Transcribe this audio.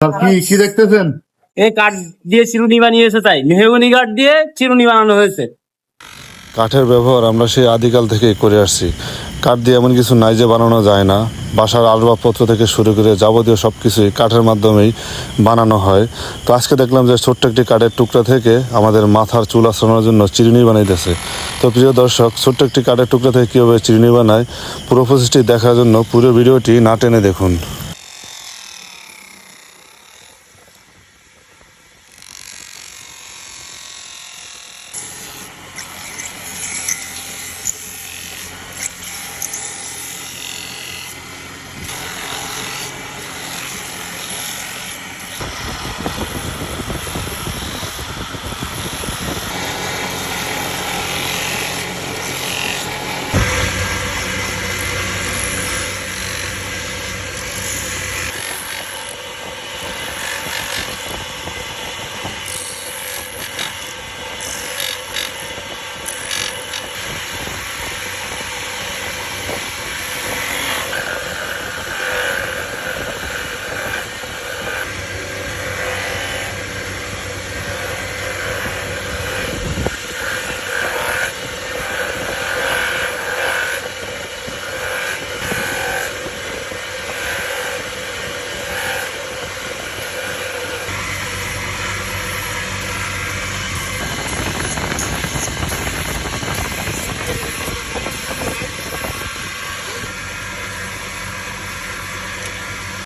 কি কি দেখতেছেন? এই কাঠ দিয়ে চিরুনি বানিয়েছে তাই। মেহগুনি কাঠ দিয়ে চিরুনি বানানো হয়েছে। কাঠের ব্যবহার আমরা সেই আদিকাল থেকেই করে আসছি। কাঠ দিয়ে এমন কিছু নাই যে বানানো যায় না। বাসার আসবাবপত্র থেকে শুরু করে যাবতীয় সব কিছুই কাঠের মাধ্যমেই বানানো হয়। তো আজকে দেখলাম যে ছোট্ট একটি কাঠের টুকরা থেকে আমাদের মাথার চুল আসানোর জন্য চিরুনি বানাইতেছে। তো প্রিয় দর্শক ছোট্ট একটি কাঠের টুকরা থেকে কীভাবে চিরুনি বানায় পুরো প্রসেসটি দেখার জন্য পুরো ভিডিওটি না টেনে দেখুন।